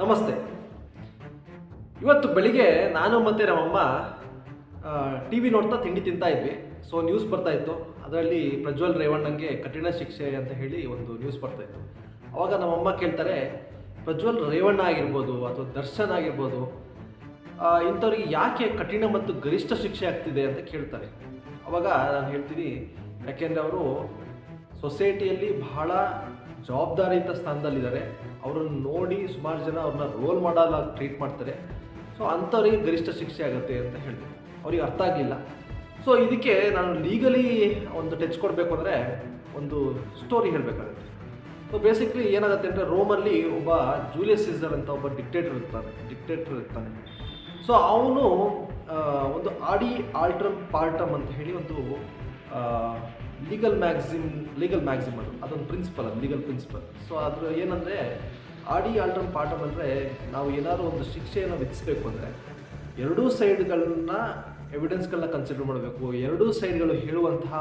ನಮಸ್ತೆ. ಇವತ್ತು ಬೆಳಿಗ್ಗೆ ನಾನು ಮತ್ತು ನಮ್ಮಮ್ಮ ಟಿ ವಿ ನೋಡ್ತಾ ತಿಂಡಿ ತಿಂತಾ ಇದ್ವಿ. ಸೊ ನ್ಯೂಸ್ ಬರ್ತಾ ಇತ್ತು. ಅದರಲ್ಲಿ ಪ್ರಜ್ವಲ್ ರೇವಣ್ಣಂಗೆ ಕಠಿಣ ಶಿಕ್ಷೆ ಅಂತ ಹೇಳಿ ಒಂದು ನ್ಯೂಸ್ ಬರ್ತಾ ಇತ್ತು. ಅವಾಗ ನಮ್ಮಮ್ಮ ಕೇಳ್ತಾರೆ, ಪ್ರಜ್ವಲ್ ರೇವಣ್ಣ ಆಗಿರ್ಬೋದು ಅಥವಾ ದರ್ಶನ್ ಆಗಿರ್ಬೋದು ಇಂಥವ್ರಿಗೆ ಯಾಕೆ ಕಠಿಣ ಮತ್ತು ಗರಿಷ್ಠ ಶಿಕ್ಷೆ ಆಗ್ತಿದೆ ಅಂತ ಕೇಳ್ತಾರೆ. ಅವಾಗ ನಾನು ಹೇಳ್ತೀನಿ, ಯಾಕೆಂದರೆ ಅವರು ಸೊಸೈಟಿಯಲ್ಲಿ ಬಹಳ ಜವಾಬ್ದಾರಿಯುತ ಸ್ಥಾನದಲ್ಲಿದ್ದಾರೆ. ಅವರನ್ನು ನೋಡಿ ಸುಮಾರು ಜನ ಅವ್ರನ್ನ ರೋಲ್ ಮಾಡಲ್ಲ ಟ್ರೀಟ್ ಮಾಡ್ತಾರೆ. ಸೊ ಅಂಥವ್ರಿಗೆ ಗರಿಷ್ಠ ಶಿಕ್ಷೆ ಆಗುತ್ತೆ ಅಂತ ಹೇಳಿದೆ ಅವ್ರಿಗೆ ಅರ್ಥ ಆಗಲಿಲ್ಲ ಸೊ ಇದಕ್ಕೆ ನಾನು ಲೀಗಲಿ ಒಂದು ಟಚ್ ಕೊಡಬೇಕು ಅಂದರೆ ಒಂದು ಸ್ಟೋರಿ ಹೇಳಬೇಕಾಗುತ್ತೆ. ಸೊ ಬೇಸಿಕ್ಲಿ ಏನಾಗುತ್ತೆ ಅಂದರೆ ರೋಮಲ್ಲಿ ಒಬ್ಬ ಜೂಲಿಯಸ್ ಸೀಸರ್ ಅಂತ ಒಬ್ಬ ಡಿಕ್ಟೇಟರ್ ಇರ್ತಾನೆ ಡಿಕ್ಟೇಟರ್ ಇರ್ತಾನೆ. ಸೊ ಅವನು ಒಂದು ಆಡಿ ಆಲ್ಟ್ರಮ್ ಪಾರ್ಟಮ್ ಅಂತ ಹೇಳಿ ಒಂದು ಲೀಗಲ್ ಮ್ಯಾಗ್ಝಿಮ್ ಲೀಗಲ್ ಮ್ಯಾಗ್ಝಿಮ್ ಅದು ಅದೊಂದು ಪ್ರಿನ್ಸಿಪಲ್ ಅದು ಲೀಗಲ್ ಪ್ರಿನ್ಸಿಪಲ್ ಸೊ ಅದ್ರ ಏನಂದರೆ, ಆಡಿ ಆಲ್ಟ್ರಮ್ ಪಾಠ ಅಂದರೆ ನಾವು ಏನಾದರೂ ಒಂದು ಶಿಕ್ಷೆಯನ್ನು ವಿಧಿಸಬೇಕು ಅಂದರೆ ಎರಡೂ ಸೈಡ್ಗಳನ್ನ ಎವಿಡೆನ್ಸ್ಗಳನ್ನ ಕನ್ಸಿಡರ್ ಮಾಡಬೇಕು. ಎರಡೂ ಸೈಡ್ಗಳು ಹೇಳುವಂತಹ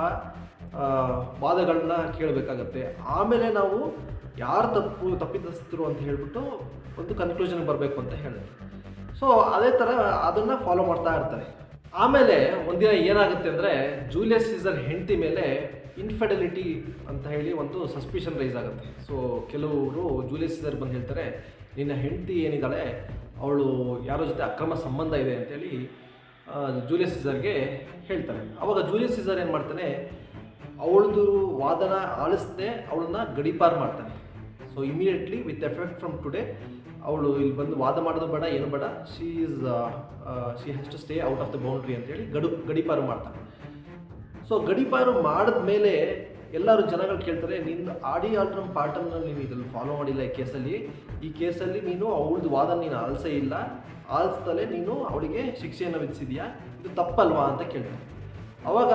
ವಾದಗಳನ್ನ ಕೇಳಬೇಕಾಗತ್ತೆ. ಆಮೇಲೆ ನಾವು ಯಾರು ತಪ್ಪು, ತಪ್ಪಿತಸ್ಥರು ಅಂತ ಹೇಳ್ಬಿಟ್ಟು ಒಂದು ಕನ್ಕ್ಲೂಷನ್ಗೆ ಬರಬೇಕು ಅಂತ ಹೇಳಿದ್ರು ಸೊ ಅದೇ ಥರ ಅದನ್ನು ಫಾಲೋ ಮಾಡ್ತಾ ಇರ್ತಾರೆ. ಆಮೇಲೆ ಒಂದಿನ ಏನಾಗುತ್ತೆ ಅಂದರೆ ಜೂಲಿಯಸ್ ಸೀಸರ್ ಹೆಂಡತಿ ಮೇಲೆ ಇನ್ಫೆಡಿಲಿಟಿ ಅಂತ ಹೇಳಿ ಒಂದು ಸಸ್ಪಿಷನ್ ರೈಸ್ ಆಗುತ್ತೆ. ಸೊ ಕೆಲವರು ಜೂಲಿಯಸ್ ಸೀಸರ್ ಬಂದು ಹೇಳ್ತಾರೆ, ನಿನ್ನ ಹೆಂಡತಿ ಏನಿದ್ದಾಳೆ ಅವಳು ಯಾರೋ ಜೊತೆ ಅಕ್ರಮ ಸಂಬಂಧ ಇದೆ ಅಂತೇಳಿ ಜೂಲಿಯಸ್ ಸೀಸರ್ಗೆ ಹೇಳ್ತಾರೆ. ಅವಾಗ ಜೂಲಿಯಸ್ ಸೀಸರ್ ಏನು ಮಾಡ್ತಾನೆ, ಅವಳದು ವಾದನ ಆಲಿಸದೆ ಅವಳನ್ನ ಗಡಿಪಾರು ಮಾಡ್ತಾನೆ. So immediately with effect from today ಅವಳು ಇಲ್ಲಿ ಬಂದು ವಾದ ಮಾಡೋದು ಬೇಡ, ಏನು ಬೇಡ. She is she has to stay out of the boundary ಅಂತೇಳಿ ಗಡು, ಗಡಿಪಾರು ಮಾಡ್ತಾನೆ ಸೊ ಗಡಿಪಾರು ಮಾಡಿದ ಮೇಲೆ ಎಲ್ಲರೂ ಜನಗಳು ಕೇಳ್ತಾರೆ ನಿನ್ನ ಆಡಿ ಆಲ್ಟ್ರಮ್ ಪಾರ್ಟನ್ನ ನೀನು ಇದನ್ನು ಫಾಲೋ ಮಾಡಿಲ್ಲ ಈ ಕೇಸಲ್ಲಿ. ಈ ಕೇಸಲ್ಲಿ ನೀನು ಅವಳದು ವಾದ ನೀನು ಆಲ್ಸೇ ಇಲ್ಲ. ಆಲ್ಸ್ದಲೇ ನೀನು ಅವಳಿಗೆ ಶಿಕ್ಷೆಯನ್ನು ವಿಧಿಸಿದೆಯಾ? ಇದು ತಪ್ಪಲ್ವಾ? ಅಂತ ಕೇಳ್ತಾನೆ ಅವಾಗ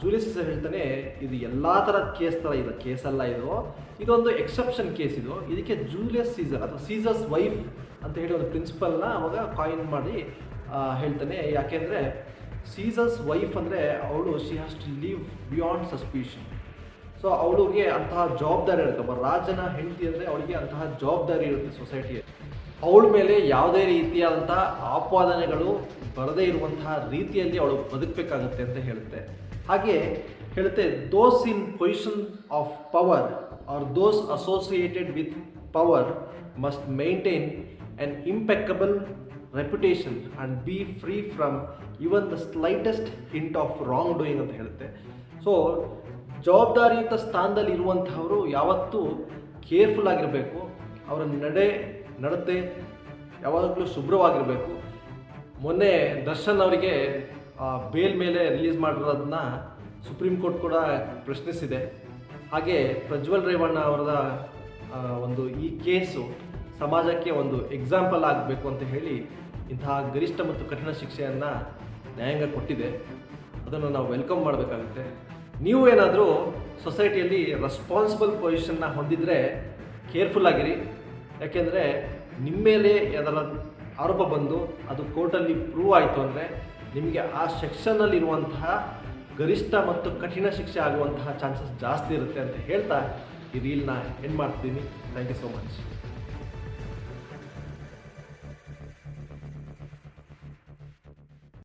ಜೂಲಿಯಸ್ ಹೇಳ್ತಾನೆ, ಇದು ಎಲ್ಲ ಥರದ ಕೇಸ್ ಥರ ಕೇಸ್ ಅಲ್ಲ ಇದು. ಇದೊಂದು ಎಕ್ಸೆಪ್ಷನ್ ಕೇಸ್ ಇದು. ಇದಕ್ಕೆ ಜೂಲಿಯಸ್ ಸೀಸರ್ ಅಥವಾ ಸೀಸರ್ಸ್ ವೈಫ್ ಅಂತ ಹೇಳಿ ಒಂದು ಪ್ರಿನ್ಸಿಪಲ್ನ ಅವಾಗ ಕಾಯಿನ್ ಮಾಡಿ ಹೇಳ್ತಾನೆ. ಯಾಕೆಂದರೆ ಸೀಸರ್ಸ್ ವೈಫ್ ಅಂದರೆ ಅವಳು she has to leave beyond suspicion so ಅವಳಿಗೆ ಅಂತಹ ಜವಾಬ್ದಾರಿ ಇರುತ್ತೆ. ಒಬ್ಬ ರಾಜನ ಹೆಂಡತಿ ಅಂದರೆ ಅವಳಿಗೆ ಅಂತಹ ಜವಾಬ್ದಾರಿ ಇರುತ್ತೆ ಸೊಸೈಟಿಯಲ್ಲಿ ಅವಳ ಮೇಲೆ ಯಾವುದೇ ರೀತಿಯಾದಂಥ ಆಪಾದನೆಗಳು ಬರದೇ ಇರುವಂತಹ ರೀತಿಯಲ್ಲಿ ಅವಳು ಬದುಕಬೇಕಾಗುತ್ತೆ ಅಂತ ಹೇಳುತ್ತೆ. ಹಾಗೆ ಹೇಳುತ್ತೆ those in position of power are those associated with power must maintain an impeccable reputation and be free from even the slightest hint of wrongdoing ಅಂತ ಹೇಳುತ್ತೆ. ಸೊ ಜವಾಬ್ದಾರಿಯುತ ಸ್ಥಾನದಲ್ಲಿ ಇರುವಂತಹವರು ಯಾವತ್ತೂ ಕೇರ್ಫುಲ್ ಆಗಿರಬೇಕು. ಅವರ ನಡೆ ನಡತೆ ಯಾವಾಗಲೂ ಶುಭ್ರವಾಗಿರಬೇಕು. ಮೊನ್ನೆ ದರ್ಶನ್ ಅವರಿಗೆ ಬೇಲ್ ಮೇಲೆ ರಿಲೀಸ್ ಮಾಡಿರೋದನ್ನ ಸುಪ್ರೀಂ ಕೋರ್ಟ್ ಕೂಡ ಪ್ರಶ್ನಿಸಿದೆ. ಹಾಗೆ ಪ್ರಜ್ವಲ್ ರೇವಣ್ಣ ಅವರದ ಒಂದು ಈ ಕೇಸು ಸಮಾಜಕ್ಕೆ ಒಂದು ಎಕ್ಸಾಂಪಲ್ ಆಗಬೇಕು ಅಂತ ಹೇಳಿ ಇಂತಹ ಗರಿಷ್ಠ ಮತ್ತು ಕಠಿಣ ಶಿಕ್ಷೆಯನ್ನು ನ್ಯಾಯಾಂಗ ಕೊಟ್ಟಿದೆ. ಅದನ್ನು ನಾವು ವೆಲ್ಕಮ್ ಮಾಡಬೇಕಾಗುತ್ತೆ. ನೀವು ಏನಾದರೂ ಸೊಸೈಟಿಯಲ್ಲಿ ರೆಸ್ಪಾನ್ಸಿಬಲ್ ಪೊಸಿಷನ್ನ ಹೊಂದಿದರೆ ಕೇರ್ಫುಲ್ ಆಗಿರಿ. ಯಾಕೆಂದರೆ ನಿಮ್ಮ ಮೇಲೆ ಅದರ ಆರೋಪ ಬಂದು ಅದು ಕೋರ್ಟಲ್ಲಿ ಪ್ರೂವ್ ಆಯಿತು ಅಂದರೆ ನಿಮಗೆ ಆ ಸೆಕ್ಷನ್ನಲ್ಲಿರುವಂತಹ ಗರಿಷ್ಠ ಮತ್ತು ಕಠಿಣ ಶಿಕ್ಷೆ ಆಗುವಂತಹ ಚಾನ್ಸಸ್ ಜಾಸ್ತಿ ಇರುತ್ತೆ ಅಂತ ಹೇಳ್ತಾ ಈ ರೀಲ್ನ ಎಂಡ್ ಮಾಡ್ತೀನಿ. Thank you so much